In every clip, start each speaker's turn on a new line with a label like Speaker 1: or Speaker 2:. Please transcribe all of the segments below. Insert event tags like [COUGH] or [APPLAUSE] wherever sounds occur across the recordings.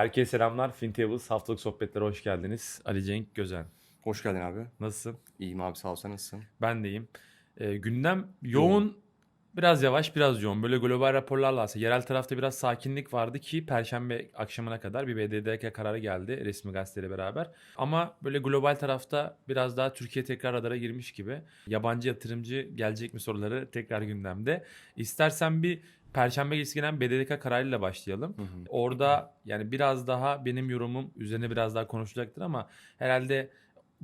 Speaker 1: Herkese selamlar. FinTables haftalık sohbetlere hoş geldiniz. Ali Cenk Gözen.
Speaker 2: Hoş geldin abi.
Speaker 1: Nasılsın?
Speaker 2: İyiyim abi sağ ol sen nasılsın?
Speaker 1: Ben deyim. Ee, gündem yoğun, biraz yavaş, biraz yoğun. Böyle global raporlarla aslında yerel tarafta biraz sakinlik vardı ki Perşembe akşamına kadar bir BDDK kararı geldi resmi gazeteyle beraber. Ama böyle global tarafta biraz daha Türkiye tekrar radara girmiş gibi. Yabancı yatırımcı gelecek mi soruları tekrar gündemde. İstersen bir Perşembe gecesi gelen BDDK kararıyla başlayalım.
Speaker 2: Hı hı.
Speaker 1: Orada yani biraz daha benim yorumum üzerine biraz daha konuşulacaktır ama herhalde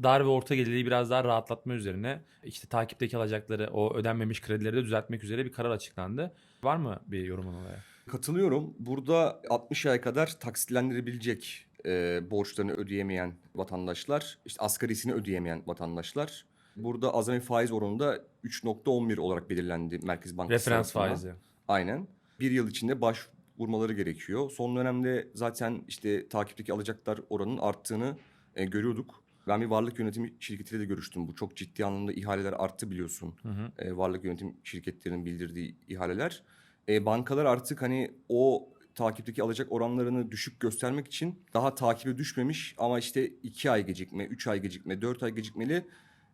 Speaker 1: dar ve orta gelirliği biraz daha rahatlatma üzerine işte takipteki alacakları o ödenmemiş kredileri de düzeltmek üzere bir karar açıklandı. Var mı bir yorumun olaya?
Speaker 2: Katılıyorum. Burada 60 ay kadar taksitlendirebilecek e, borçlarını ödeyemeyen vatandaşlar, işte asgarisini ödeyemeyen vatandaşlar. Burada azami faiz oranı da 3.11 olarak belirlendi Merkez Bankası
Speaker 1: Referans
Speaker 2: tarafından.
Speaker 1: faizi.
Speaker 2: Aynen. Bir yıl içinde başvurmaları gerekiyor. Son dönemde zaten işte takipteki alacaklar oranının arttığını e, görüyorduk. Ben bir varlık yönetimi şirketiyle de görüştüm. Bu çok ciddi anlamda ihaleler arttı biliyorsun.
Speaker 1: Hı hı.
Speaker 2: e, varlık yönetim şirketlerinin bildirdiği ihaleler. E, bankalar artık hani o takipteki alacak oranlarını düşük göstermek için daha takibe düşmemiş ama işte 2 ay gecikme, 3 ay gecikme, 4 ay gecikmeli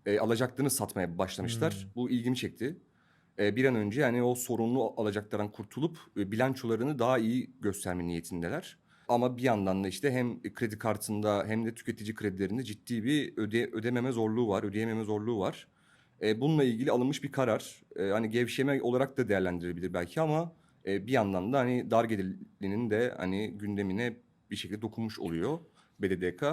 Speaker 2: e, alacaklarını satmaya başlamışlar.
Speaker 1: Hmm.
Speaker 2: Bu ilgimi çekti. Bir an önce yani o sorunlu alacaklardan kurtulup bilançolarını daha iyi gösterme niyetindeler. Ama bir yandan da işte hem kredi kartında hem de tüketici kredilerinde ciddi bir öde, ödememe zorluğu var, ödeyememe zorluğu var. E, bununla ilgili alınmış bir karar. Hani gevşeme olarak da değerlendirilebilir belki ama bir yandan da hani dar gelirlinin de hani gündemine bir şekilde dokunmuş oluyor BDDK.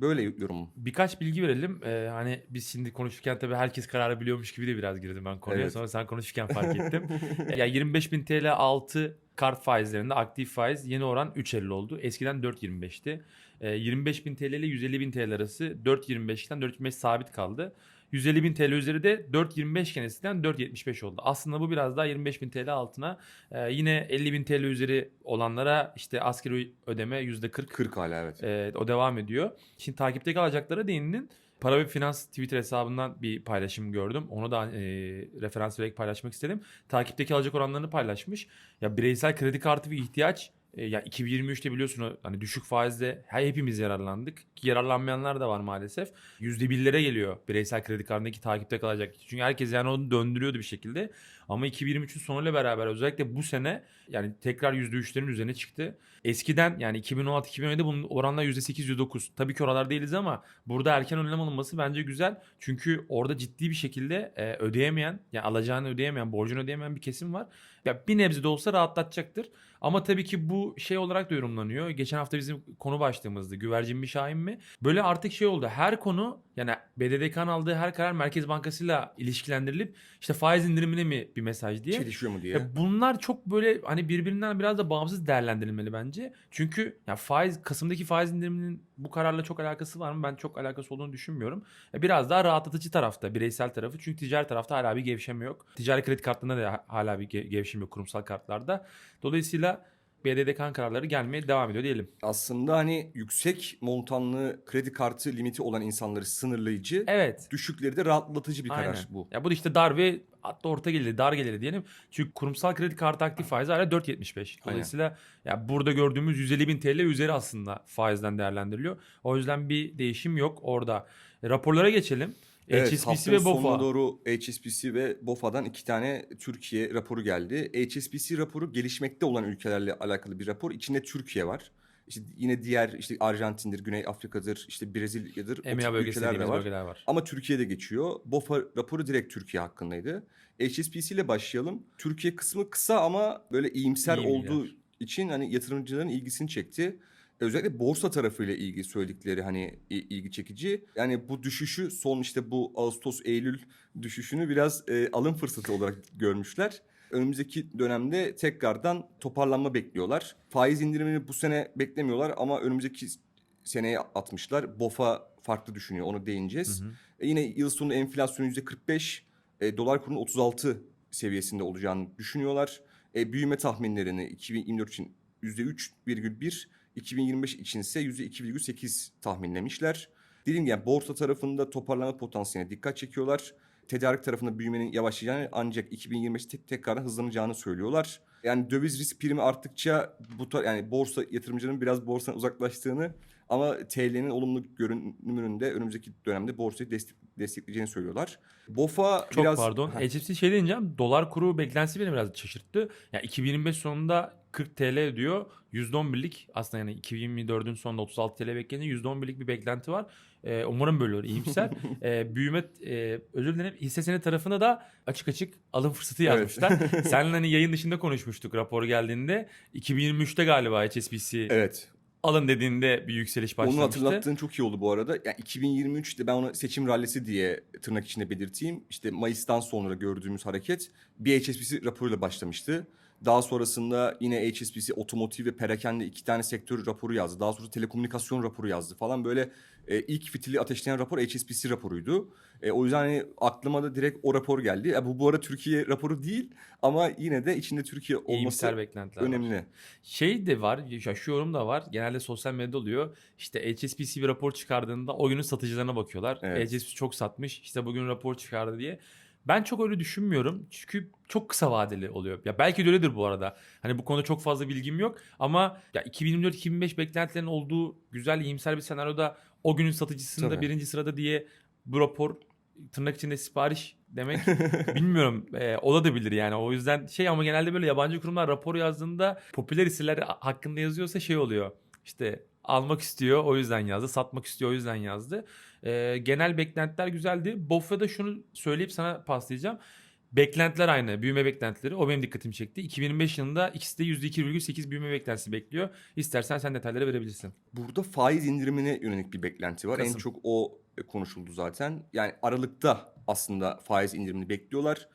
Speaker 2: Böyle yorumum.
Speaker 1: Birkaç bilgi verelim. Ee, hani biz şimdi konuşurken tabii herkes kararı biliyormuş gibi de biraz girdim ben konuya.
Speaker 2: Evet.
Speaker 1: Sonra sen konuşurken [LAUGHS] fark ettim. ya 25 bin TL altı kart faizlerinde aktif faiz yeni oran 3.50 oldu. Eskiden 4.25'ti. Ee, 25 bin TL ile 150 bin TL arası 4.25'ten 4.25 sabit kaldı. 150 bin TL üzeri de 4.25 iken eskiden 4.75 oldu. Aslında bu biraz daha 25 bin TL altına e, yine 50 bin TL üzeri olanlara işte asgari ödeme %40
Speaker 2: 40 hala evet.
Speaker 1: Evet, o devam ediyor. Şimdi takipteki alacaklara değindin. Para ve Finans Twitter hesabından bir paylaşım gördüm. Onu da e, referans vererek paylaşmak istedim. Takipteki alacak oranlarını paylaşmış. Ya bireysel kredi kartı ve ihtiyaç e, ya 2023'te biliyorsun hani düşük faizde he- hepimiz yararlandık. Ki yararlanmayanlar da var maalesef. %1'lere geliyor bireysel kredi kartındaki takipte kalacak. Çünkü herkes yani onu döndürüyordu bir şekilde. Ama 2023'ün sonuyla beraber özellikle bu sene yani tekrar %3'lerin üzerine çıktı. Eskiden yani 2016-2017'de bunun oranlar %8 %9. Tabii ki oralar değiliz ama burada erken önlem alınması bence güzel. Çünkü orada ciddi bir şekilde e, ödeyemeyen yani alacağını ödeyemeyen, borcunu ödeyemeyen bir kesim var. Ya bir nebze de olsa rahatlatacaktır. Ama tabii ki bu şey olarak da yorumlanıyor. Geçen hafta bizim konu başlığımızdı. Güvercin mi Şahin mi? Böyle artık şey oldu. Her konu yani BDDK'nın aldığı her karar Merkez Bankası'yla ilişkilendirilip işte faiz indirimine mi bir mesaj diye.
Speaker 2: Çelişiyor mu diye.
Speaker 1: Ya bunlar çok böyle hani birbirinden biraz da bağımsız değerlendirilmeli bence. Çünkü ya faiz Kasım'daki faiz indiriminin bu kararla çok alakası var mı? Ben çok alakası olduğunu düşünmüyorum. Biraz daha rahatlatıcı tarafta, bireysel tarafı. Çünkü ticari tarafta hala bir gevşeme yok. Ticari kredi kartlarında da ha- hala bir ge- gevşeme yok kurumsal kartlarda. Dolayısıyla BDDK'nın kararları gelmeye devam ediyor diyelim.
Speaker 2: Aslında hani yüksek montanlı kredi kartı limiti olan insanları sınırlayıcı,
Speaker 1: Evet.
Speaker 2: düşükleri de rahatlatıcı bir karar
Speaker 1: Aynen.
Speaker 2: bu.
Speaker 1: Ya bu da işte dar ve hatta orta geliri, dar geliri diyelim. Çünkü kurumsal kredi kartı aktif faizi hala 4.75. Dolayısıyla ya burada gördüğümüz 150 bin TL üzeri aslında faizden değerlendiriliyor. O yüzden bir değişim yok orada. E, raporlara geçelim.
Speaker 2: Evet,
Speaker 1: HSBC ve BOFA.
Speaker 2: sonuna doğru HSBC ve BOFA'dan iki tane Türkiye raporu geldi. HSBC raporu gelişmekte olan ülkelerle alakalı bir rapor. İçinde Türkiye var. İşte yine diğer işte Arjantin'dir, Güney Afrika'dır, işte Brezilya'dır.
Speaker 1: EMEA bölgesi
Speaker 2: ülkeler de var.
Speaker 1: bölgeler var.
Speaker 2: Ama Türkiye'de geçiyor. BOFA raporu direkt Türkiye hakkındaydı. HSBC ile başlayalım. Türkiye kısmı kısa ama böyle iyimser
Speaker 1: İyi
Speaker 2: olduğu için hani yatırımcıların ilgisini çekti. Özellikle borsa tarafıyla ilgili söyledikleri hani ilgi çekici. Yani bu düşüşü son işte bu Ağustos Eylül düşüşünü biraz e, alım fırsatı olarak görmüşler. Önümüzdeki dönemde tekrardan toparlanma bekliyorlar. Faiz indirimini bu sene beklemiyorlar ama önümüzdeki seneye atmışlar. BOFA farklı düşünüyor onu değineceğiz.
Speaker 1: Hı hı.
Speaker 2: E, yine yıl sonu enflasyonu %45, e, dolar kurunun 36 seviyesinde olacağını düşünüyorlar. E, büyüme tahminlerini 2024 için %3,1, 2025 için ise %2,8 tahminlemişler. Dediğim gibi yani borsa tarafında toparlama potansiyeline dikkat çekiyorlar. tedarik tarafında büyümenin yavaşlayacağını ancak 2025'te tek tekrardan hızlanacağını söylüyorlar. Yani döviz risk primi arttıkça bu tar- yani borsa yatırımcıların biraz borsadan uzaklaştığını ama TL'nin olumlu görünümünün de önümüzdeki dönemde borsayı destek, destekleyeceğini söylüyorlar. BOFA
Speaker 1: Çok
Speaker 2: biraz
Speaker 1: pardon. HFC şey deyince dolar kuru beklentisi beni biraz şaşırttı. Yani 2025 sonunda 40 TL diyor. %11'lik aslında yani 2024'ün sonunda 36 TL bekleniyor. %11'lik bir beklenti var. Ee, umarım böyle olur iyimser. [LAUGHS] Ee, büyüme e, özür dilerim hisse senedi tarafına da açık açık alım fırsatı
Speaker 2: Evet.
Speaker 1: yazmışlar. [LAUGHS] Seninle hani yayın dışında konuşmuştuk rapor geldiğinde. 2023'te galiba HSBC
Speaker 2: evet.
Speaker 1: Alın dediğinde bir yükseliş
Speaker 2: Onu
Speaker 1: başlamıştı.
Speaker 2: hatırlattığın çok iyi oldu bu arada. Yani 2023'te ben onu seçim rallisi diye tırnak içinde belirteyim. İşte Mayıs'tan sonra gördüğümüz hareket bir HSBC raporuyla başlamıştı. Daha sonrasında yine HSBC otomotiv ve perakende iki tane sektör raporu yazdı. Daha sonra telekomünikasyon raporu yazdı falan. Böyle e, ilk fitili ateşleyen rapor HSBC raporuydu. E, o yüzden hani aklıma da direkt o rapor geldi. E, bu bu arada Türkiye raporu değil ama yine de içinde Türkiye olması
Speaker 1: beklentiler var.
Speaker 2: önemli.
Speaker 1: Şey de var, ya şu yorum da var. Genelde sosyal medyada oluyor. İşte HSBC bir rapor çıkardığında o günün satıcılarına bakıyorlar.
Speaker 2: Evet.
Speaker 1: HSBC çok satmış, işte bugün rapor çıkardı diye. Ben çok öyle düşünmüyorum. Çünkü çok kısa vadeli oluyor. Ya belki de öyledir bu arada. Hani bu konuda çok fazla bilgim yok. Ama ya 2024-2025 beklentilerin olduğu güzel, iyimser bir senaryoda o günün satıcısında
Speaker 2: Tabii.
Speaker 1: birinci sırada diye bu rapor tırnak içinde sipariş demek [LAUGHS] bilmiyorum. Ee, olabilir yani. O yüzden şey ama genelde böyle yabancı kurumlar rapor yazdığında popüler hisseler hakkında yazıyorsa şey oluyor. İşte almak istiyor o yüzden yazdı. Satmak istiyor o yüzden yazdı. Ee, genel beklentiler güzeldi. BOFA'da şunu söyleyip sana paslayacağım. Beklentiler aynı. Büyüme beklentileri. O benim dikkatimi çekti. 2025 yılında ikisi de %2,8 büyüme beklentisi bekliyor. İstersen sen detayları verebilirsin.
Speaker 2: Burada faiz indirimine yönelik bir beklenti var. En
Speaker 1: Kasım.
Speaker 2: çok o e, konuşuldu zaten. Yani Aralık'ta aslında faiz indirimini bekliyorlar.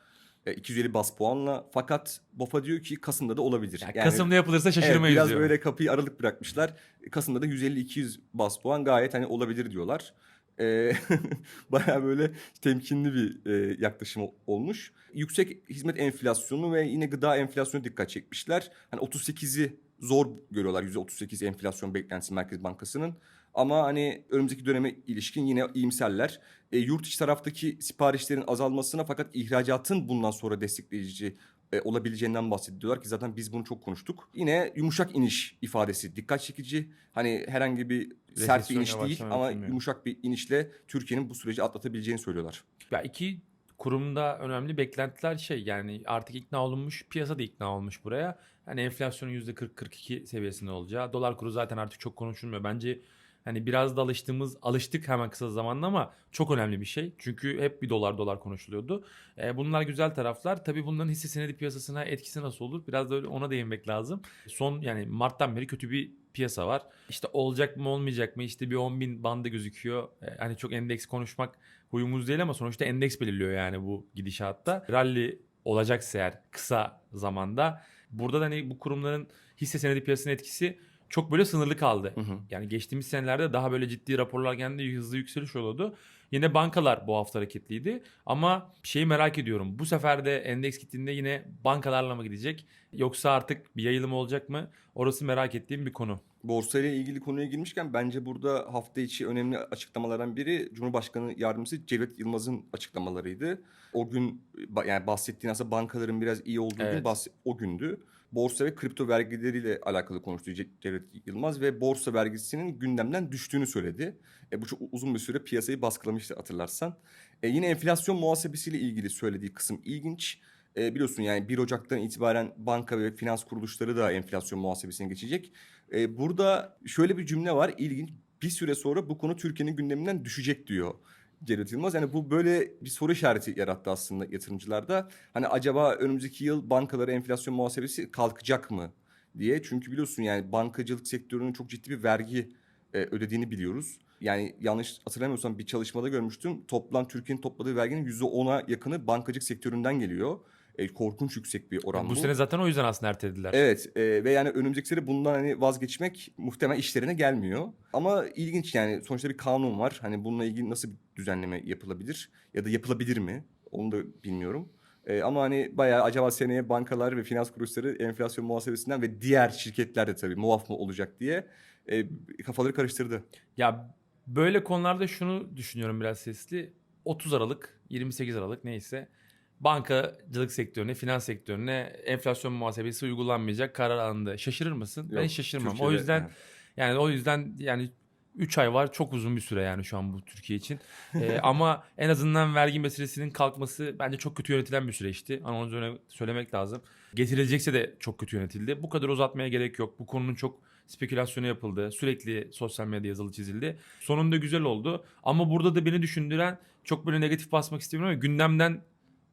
Speaker 2: E, 250 bas puanla. Fakat BOFA diyor ki Kasım'da da olabilir.
Speaker 1: Yani Kasım'da yapılırsa şaşırmayız
Speaker 2: evet, biraz
Speaker 1: diyor.
Speaker 2: böyle kapıyı aralık bırakmışlar. Kasım'da da 150-200 bas puan gayet hani olabilir diyorlar. E, [LAUGHS] Bayağı böyle temkinli bir e, yaklaşım ol- olmuş. Yüksek hizmet enflasyonu ve yine gıda enflasyonu dikkat çekmişler. Hani 38'i zor görüyorlar %38 enflasyon beklentisi Merkez Bankası'nın. Ama hani önümüzdeki döneme ilişkin yine iyimserler. E, yurt içi taraftaki siparişlerin azalmasına fakat ihracatın bundan sonra destekleyici e, olabileceğinden bahsediyorlar ki zaten biz bunu çok konuştuk. Yine yumuşak iniş ifadesi dikkat çekici. Hani herhangi bir sert bir
Speaker 1: Resesyon
Speaker 2: iniş değil ama
Speaker 1: beklemiyor.
Speaker 2: yumuşak bir inişle Türkiye'nin bu süreci atlatabileceğini söylüyorlar.
Speaker 1: Ya iki kurumda önemli beklentiler şey yani artık ikna olunmuş piyasa da ikna olmuş buraya. Hani enflasyonun %40-42 seviyesinde olacağı. Dolar kuru zaten artık çok konuşulmuyor. Bence hani biraz da alıştığımız alıştık hemen kısa zamanda ama çok önemli bir şey. Çünkü hep bir dolar dolar konuşuluyordu. E, bunlar güzel taraflar. Tabii bunların hisse senedi piyasasına etkisi nasıl olur? Biraz da ona değinmek lazım. Son yani Mart'tan beri kötü bir piyasa var. İşte olacak mı olmayacak mı? İşte bir 10 bin bandı gözüküyor. E, hani çok endeks konuşmak huyumuz değil ama sonuçta endeks belirliyor yani bu gidişatta. Rally olacaksa eğer kısa zamanda burada da hani bu kurumların hisse senedi piyasasının etkisi çok böyle sınırlı kaldı.
Speaker 2: Hı hı.
Speaker 1: Yani geçtiğimiz senelerde daha böyle ciddi raporlar geldi hızlı yükseliş oluyordu. Yine bankalar bu hafta hareketliydi. Ama şeyi merak ediyorum. Bu sefer de endeks gittiğinde yine bankalarla mı gidecek? Yoksa artık bir yayılım olacak mı? Orası merak ettiğim bir konu.
Speaker 2: Borsa ile ilgili konuya girmişken bence burada hafta içi önemli açıklamalardan biri Cumhurbaşkanı Yardımcısı Cevdet Yılmaz'ın açıklamalarıydı. O gün yani bahsettiğin aslında bankaların biraz iyi olduğu gün
Speaker 1: Evet.
Speaker 2: bahs- o gündü. Borsa ve kripto vergileriyle alakalı konuştu Ce- Cevdet Yılmaz ve borsa vergisinin gündemden düştüğünü söyledi. E, bu çok uzun bir süre piyasayı baskılamıştı hatırlarsan. E, yine enflasyon muhasebesiyle ilgili söylediği kısım ilginç. E, biliyorsun yani 1 Ocak'tan itibaren banka ve finans kuruluşları da enflasyon muhasebesine geçecek. E, burada şöyle bir cümle var ilginç. Bir süre sonra bu konu Türkiye'nin gündeminden düşecek diyor Cevdet Yılmaz. Yani bu böyle bir soru işareti yarattı aslında yatırımcılarda. Hani acaba önümüzdeki yıl bankalara enflasyon muhasebesi kalkacak mı diye. Çünkü biliyorsun yani bankacılık sektörünün çok ciddi bir vergi e, ödediğini biliyoruz. Yani yanlış hatırlamıyorsam bir çalışmada görmüştüm. Toplam Türkiye'nin topladığı verginin %10'a yakını bankacılık sektöründen geliyor. E, korkunç yüksek bir oran
Speaker 1: bu, sene zaten o yüzden aslında ertelediler.
Speaker 2: Evet e, ve yani önümüzdeki sene bundan hani vazgeçmek muhtemelen işlerine gelmiyor. Ama ilginç yani sonuçta bir kanun var. Hani bununla ilgili nasıl bir düzenleme yapılabilir ya da yapılabilir mi? Onu da bilmiyorum. E, ama hani bayağı acaba seneye bankalar ve finans kuruluşları enflasyon muhasebesinden ve diğer şirketler de tabii muaf mı olacak diye e, kafaları karıştırdı.
Speaker 1: Ya böyle konularda şunu düşünüyorum biraz sesli. 30 Aralık, 28 Aralık neyse bankacılık sektörüne, finans sektörüne enflasyon muhasebesi uygulanmayacak karar alındı. Şaşırır mısın? ben
Speaker 2: Yok,
Speaker 1: hiç şaşırmam. o
Speaker 2: Türkiye'de,
Speaker 1: yüzden
Speaker 2: evet.
Speaker 1: yani o yüzden yani 3 ay var çok uzun bir süre yani şu an bu Türkiye için. [LAUGHS] Ee, ama en azından vergi meselesinin kalkması bence çok kötü yönetilen bir süreçti. Ama onu söyle- söylemek lazım. Getirilecekse de çok kötü yönetildi. Bu kadar uzatmaya gerek yok. Bu konunun çok spekülasyonu yapıldı. Sürekli sosyal medya yazılı çizildi. Sonunda güzel oldu. Ama burada da beni düşündüren çok böyle negatif basmak istemiyorum ama gündemden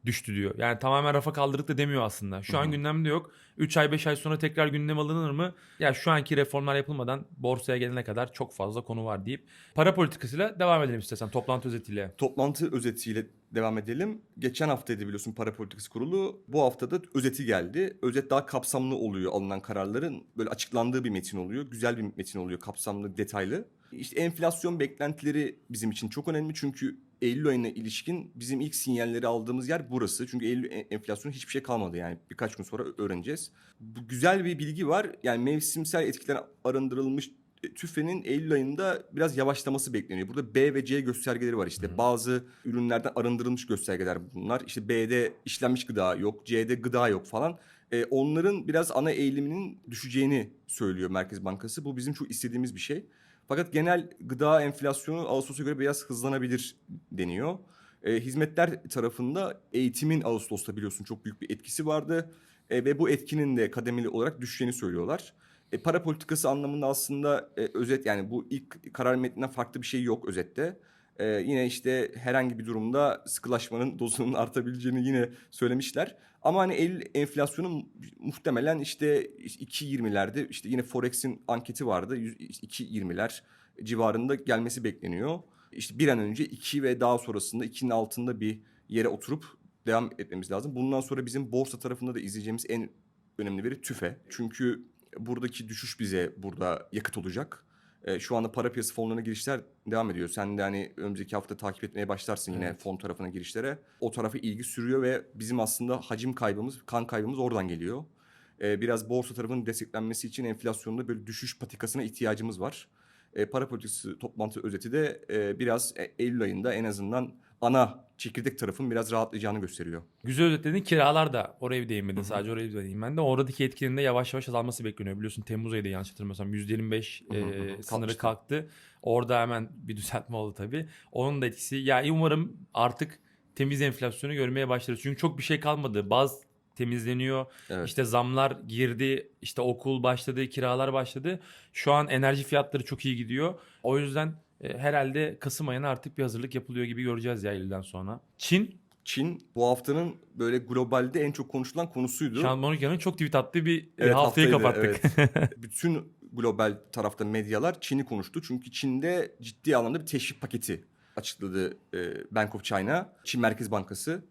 Speaker 1: düştü diyor. Yani tamamen rafa kaldırdık da demiyor aslında. Şu an gündemde yok. 3 ay 5 ay sonra tekrar gündem alınır mı? Ya şu anki reformlar yapılmadan borsaya gelene kadar çok fazla konu var deyip para politikasıyla devam edelim istersen toplantı özetiyle.
Speaker 2: Toplantı özetiyle devam edelim. Geçen haftaydı biliyorsun para politikası kurulu. Bu haftada özeti geldi. Özet daha kapsamlı oluyor alınan kararların. Böyle açıklandığı bir metin oluyor. Güzel bir metin oluyor. Kapsamlı, detaylı. İşte enflasyon beklentileri bizim için çok önemli. Çünkü Eylül ayına ilişkin bizim ilk sinyalleri aldığımız yer burası. Çünkü Eylül en- enflasyonu hiçbir şey kalmadı yani. Birkaç gün sonra öğreneceğiz. Bu güzel bir bilgi var. Yani mevsimsel etkiler arındırılmış e, TÜFE'nin Eylül ayında biraz yavaşlaması bekleniyor. Burada B ve C göstergeleri var işte.
Speaker 1: Hı.
Speaker 2: Bazı ürünlerden arındırılmış göstergeler bunlar. İşte B'de işlenmiş gıda yok, C'de gıda yok falan. E, onların biraz ana eğiliminin düşeceğini söylüyor Merkez Bankası. Bu bizim çok istediğimiz bir şey. Fakat genel gıda enflasyonu Ağustos'a göre biraz hızlanabilir deniyor. E, hizmetler tarafında eğitimin Ağustos'ta biliyorsun çok büyük bir etkisi vardı. E, ve bu etkinin de kademeli olarak düşeceğini söylüyorlar. E, para politikası anlamında aslında e, özet yani bu ilk karar metninden farklı bir şey yok özette. E, yine işte herhangi bir durumda sıkılaşmanın [LAUGHS] dozunun artabileceğini yine söylemişler. Ama hani Eylül enflasyonu muhtemelen işte 2.20'lerde işte yine Forex'in anketi vardı. 100 2.20'ler civarında gelmesi bekleniyor. İşte bir an önce 2 ve daha sonrasında 2'nin altında bir yere oturup devam etmemiz lazım. Bundan sonra bizim borsa tarafında da izleyeceğimiz en önemli veri tüfe. Çünkü buradaki düşüş bize burada yakıt olacak. E, şu anda para piyasası fonlarına girişler devam ediyor. Sen de hani önümüzdeki hafta takip etmeye başlarsın yine
Speaker 1: Evet.
Speaker 2: fon tarafına girişlere. O tarafa ilgi sürüyor ve bizim aslında hacim kaybımız, kan kaybımız oradan geliyor. E, biraz borsa tarafının desteklenmesi için enflasyonda böyle düşüş patikasına ihtiyacımız var. E, para politikası toplantı özeti de e, biraz e, Eylül ayında en azından ana çekirdek tarafın biraz rahatlayacağını gösteriyor.
Speaker 1: Güzel özetledin kiralar da oraya bir değinmedin sadece oraya bir değineyim ben de. Oradaki etkinin de yavaş yavaş azalması bekleniyor. Biliyorsun Temmuz ayıydı yanlış hatırlamıyorsam %25
Speaker 2: Hı hı hı.
Speaker 1: e, sınırı kalktı. Orada hemen bir düzeltme oldu tabii. Onun da etkisi ya umarım artık temiz enflasyonu görmeye başlarız. Çünkü çok bir şey kalmadı. Baz temizleniyor.
Speaker 2: Evet.
Speaker 1: İşte zamlar girdi, işte okul başladı, kiralar başladı. Şu an enerji fiyatları çok iyi gidiyor. O yüzden herhalde Kasım ayına artık bir hazırlık yapılıyor gibi göreceğiz ya Eylül'den sonra. Çin,
Speaker 2: Çin bu haftanın böyle globalde en çok konuşulan konusuydu.
Speaker 1: Sean Monika'nın çok tweet attığı bir e,
Speaker 2: Evet,
Speaker 1: haftayı
Speaker 2: haftaydı,
Speaker 1: kapattık. [LAUGHS]
Speaker 2: Bütün global tarafta medyalar Çin'i konuştu. Çünkü Çin'de ciddi anlamda bir teşvik paketi açıkladı e, Bank of China, Çin Merkez Bankası.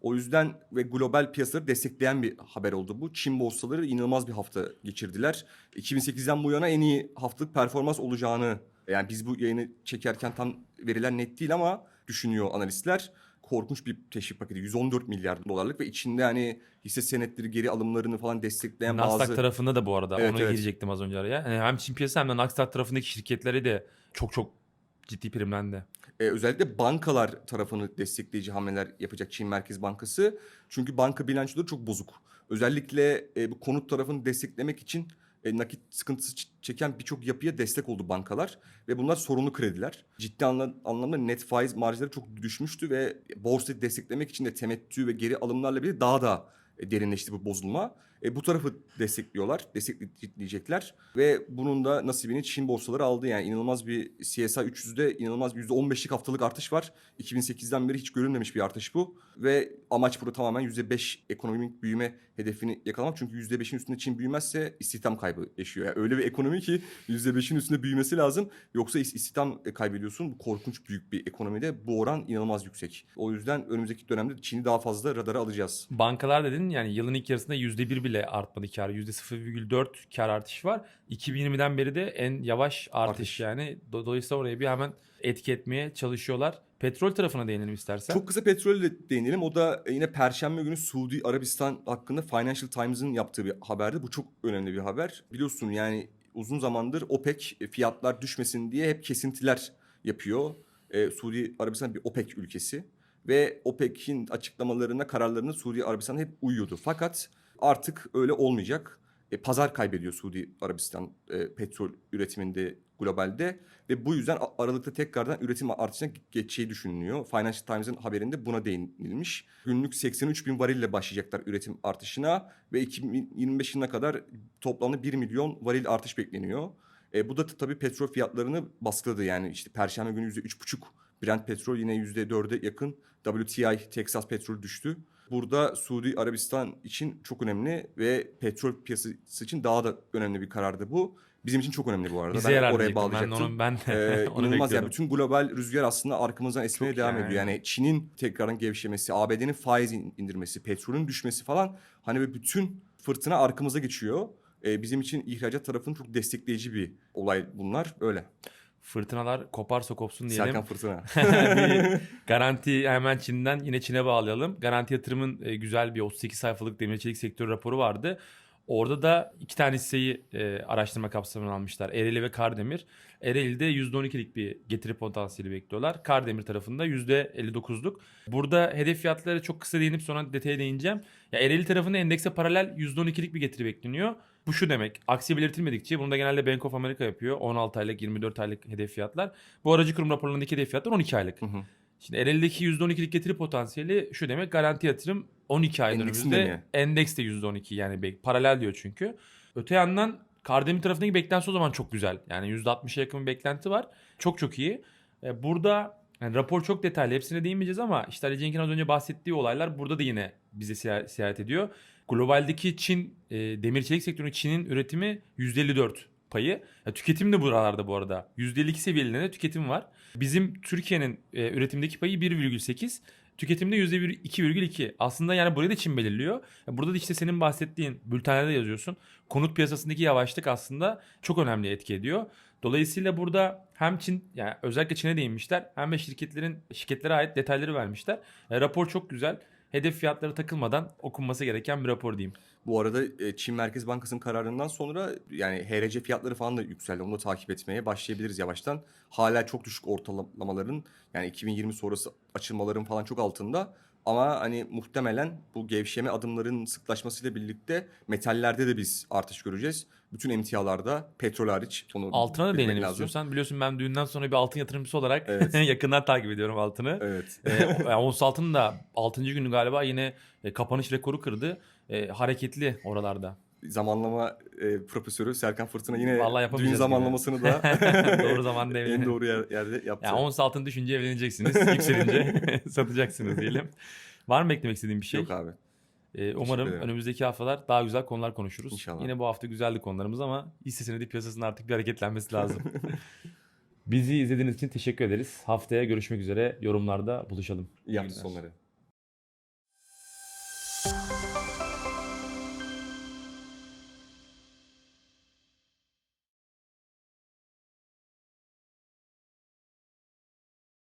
Speaker 2: O yüzden ve global piyasaları destekleyen bir haber oldu bu. Çin borsaları inanılmaz bir hafta geçirdiler. 2008'den bu yana en iyi haftalık performans olacağını yani biz bu yayını çekerken tam veriler net değil ama düşünüyor analistler. Korkunç bir teşvik paketi 114 milyar dolarlık ve içinde hani hisse senetleri geri alımlarını falan destekleyen
Speaker 1: Nasdaq
Speaker 2: bazı
Speaker 1: tarafında da bu arada.
Speaker 2: Evet,
Speaker 1: Ona
Speaker 2: evet.
Speaker 1: girecektim az önce araya. Yani hem Çin piyasası hem de Nasdaq tarafındaki şirketleri de çok çok ciddi primlendi.
Speaker 2: Ee, özellikle bankalar tarafını destekleyici hamleler yapacak Çin Merkez Bankası. Çünkü banka bilançoları çok bozuk. Özellikle e, bu konut tarafını desteklemek için e, nakit sıkıntısı çeken birçok yapıya destek oldu bankalar. Ve bunlar sorunlu krediler. Ciddi anla- anlamda net faiz marjları çok düşmüştü ve borsayı desteklemek için de temettü ve geri alımlarla birlikte daha da e, derinleşti bu bozulma. E, bu tarafı destekliyorlar, destekleyecekler ve bunun da nasibini Çin borsaları aldı. Yani inanılmaz bir CSI 300'de inanılmaz bir %15'lik haftalık artış var. 2008'den beri hiç görülmemiş bir artış bu. Ve amaç burada tamamen %5 ekonomik büyüme hedefini yakalamak. Çünkü %5'in üstünde Çin büyümezse istihdam kaybı yaşıyor. Yani öyle bir ekonomi ki %5'in üstünde büyümesi lazım. Yoksa is- istihdam kaybediyorsun. Bu korkunç büyük bir ekonomide bu oran inanılmaz yüksek. O yüzden önümüzdeki dönemde Çin'i daha fazla radara alacağız.
Speaker 1: Bankalar dedin yani yılın ilk yarısında %1 bile artmadı kar. %0,4 kar artışı var. 2020'den beri de en yavaş artış,
Speaker 2: Artış.
Speaker 1: yani. Do- Dolayısıyla oraya bir hemen etki etmeye çalışıyorlar. Petrol tarafına değinelim istersen.
Speaker 2: Çok kısa petrolle değinelim. O da yine Perşembe günü Suudi Arabistan hakkında Financial Times'ın yaptığı bir haberdi. Bu çok önemli bir haber. Biliyorsun yani uzun zamandır OPEC fiyatlar düşmesin diye hep kesintiler yapıyor. e, Suudi Arabistan bir OPEC ülkesi ve OPEC'in açıklamalarına, kararlarına Suudi Arabistan hep uyuyordu. Fakat artık öyle olmayacak. E, pazar kaybediyor Suudi Arabistan e, petrol üretiminde globalde ve bu yüzden Aralık'ta tekrardan üretim artışına geçeceği düşünülüyor. Financial Times'ın haberinde buna değinilmiş. Günlük 83 bin varille başlayacaklar üretim artışına ve 2025 yılına kadar toplamda 1 milyon varil artış bekleniyor. E, bu da tabii petrol fiyatlarını baskıladı. Yani işte Perşembe günü %3,5 Brent petrol yine %4'e yakın. WTI Texas petrol düştü. Burada Suudi Arabistan için çok önemli ve petrol piyasası için daha da önemli bir karardı bu. Bizim için çok önemli bu arada.
Speaker 1: Bize
Speaker 2: ben oraya
Speaker 1: diyecektim. Ben,
Speaker 2: bağlayacaktım.
Speaker 1: onu, ben
Speaker 2: Ee,
Speaker 1: de [LAUGHS] onu
Speaker 2: inanılmaz yani bütün global rüzgar aslında arkamızdan esmeye
Speaker 1: Çok
Speaker 2: devam
Speaker 1: yani.
Speaker 2: ediyor. Yani Çin'in tekrardan gevşemesi, ABD'nin faiz in- indirmesi, petrolün düşmesi falan hani ve bütün fırtına arkamıza geçiyor. Ee, bizim için ihracat tarafının çok destekleyici bir olay bunlar. Öyle.
Speaker 1: Fırtınalar koparsa kopsun diyelim.
Speaker 2: Serkan Fırtına. [LAUGHS]
Speaker 1: bir [LAUGHS] garanti hemen Çin'den yine Çin'e bağlayalım. Garanti yatırımın e, güzel bir 38 sayfalık demir çelik sektörü raporu vardı. Orada da iki tane hisseyi e, araştırma kapsamına almışlar. Ereğli ve Kardemir. Ereğli'de %12'lik bir getiri potansiyeli bekliyorlar. Kardemir tarafında %59'luk. Burada hedef fiyatları çok kısa değinip sonra detaya değineceğim. Ya Ereğli tarafında endekse paralel %12'lik bir getiri bekleniyor. Bu şu demek. Aksi belirtilmedikçe bunu da genelde Bank of America yapıyor. 16 aylık 24 aylık hedef fiyatlar. Bu aracı kurum raporlarındaki hedef fiyatlar 12 aylık.
Speaker 2: Hı hı.
Speaker 1: Şimdi Ereğli'deki %12'lik getiri potansiyeli şu demek garanti yatırım 12 ay
Speaker 2: Endeksinde
Speaker 1: döneminde
Speaker 2: mi?
Speaker 1: endeks de %12 yani paralel diyor çünkü. Öte yandan Kardemir tarafındaki beklenti o zaman çok güzel. Yani %60'a yakın bir beklenti var. Çok çok iyi. E, Burada yani rapor çok detaylı. Hepsine değinmeyeceğiz ama işte Ali Cenk'in az önce bahsettiği olaylar burada da yine bize siya- sirayet ediyor. Globaldeki Çin, e, demir çelik sektörünün Çin'in üretimi %54 payı. Ya, tüketim de buralarda bu arada. %52 seviyelerinde tüketim var. Bizim Türkiye'nin e, üretimdeki payı 1,8. Tüketimde %2,2. Aslında yani burayı da Çin belirliyor. Burada da işte senin bahsettiğin bültenlerde yazıyorsun. Konut piyasasındaki yavaşlık aslında çok önemli etki ediyor. Dolayısıyla burada hem Çin yani özellikle Çin'e değinmişler hem de şirketlerin şirketlere ait detayları vermişler. E, rapor çok güzel. Hedef fiyatlara takılmadan okunması gereken bir rapor diyeyim.
Speaker 2: Bu arada e, Çin Merkez Bankası'nın kararından sonra yani HRC fiyatları falan da yükseldi. Onu da takip etmeye başlayabiliriz yavaştan. Hala çok düşük ortalamaların yani 2020 sonrası açılmaların falan çok altında. Ama hani muhtemelen bu gevşeme adımların sıklaşmasıyla birlikte metallerde de biz artış göreceğiz. Bütün emtialarda petrol hariç. Onu
Speaker 1: Altına da değinelim
Speaker 2: lazım.
Speaker 1: istiyorsan. Biliyorsun ben düğünden sonra bir altın yatırımcısı olarak
Speaker 2: Evet. [LAUGHS]
Speaker 1: yakından takip ediyorum altını.
Speaker 2: Evet.
Speaker 1: e, ons altın da 6. günü galiba yine e, kapanış rekoru kırdı. E, hareketli oralarda.
Speaker 2: Zamanlama e, profesörü Serkan Fırtına yine
Speaker 1: Vallahi
Speaker 2: düğün
Speaker 1: yapamayacağız
Speaker 2: zamanlamasını da [LAUGHS]
Speaker 1: Doğru zamanda [LAUGHS]
Speaker 2: en
Speaker 1: evlenin.
Speaker 2: doğru yer- yerde yaptı.
Speaker 1: Yani ons altın düşünce evleneceksiniz. Yükselince [LAUGHS] satacaksınız diyelim. Var mı beklemek istediğin bir şey?
Speaker 2: Yok abi.
Speaker 1: Ee, umarım
Speaker 2: ederim.
Speaker 1: önümüzdeki haftalar daha güzel konular konuşuruz.
Speaker 2: İnşallah.
Speaker 1: Yine bu hafta güzeldi konularımız ama hisse senedi piyasasının artık bir hareketlenmesi lazım. Bizi izlediğiniz için teşekkür ederiz. Haftaya görüşmek üzere. Yorumlarda buluşalım.
Speaker 2: İyi hafta sonları.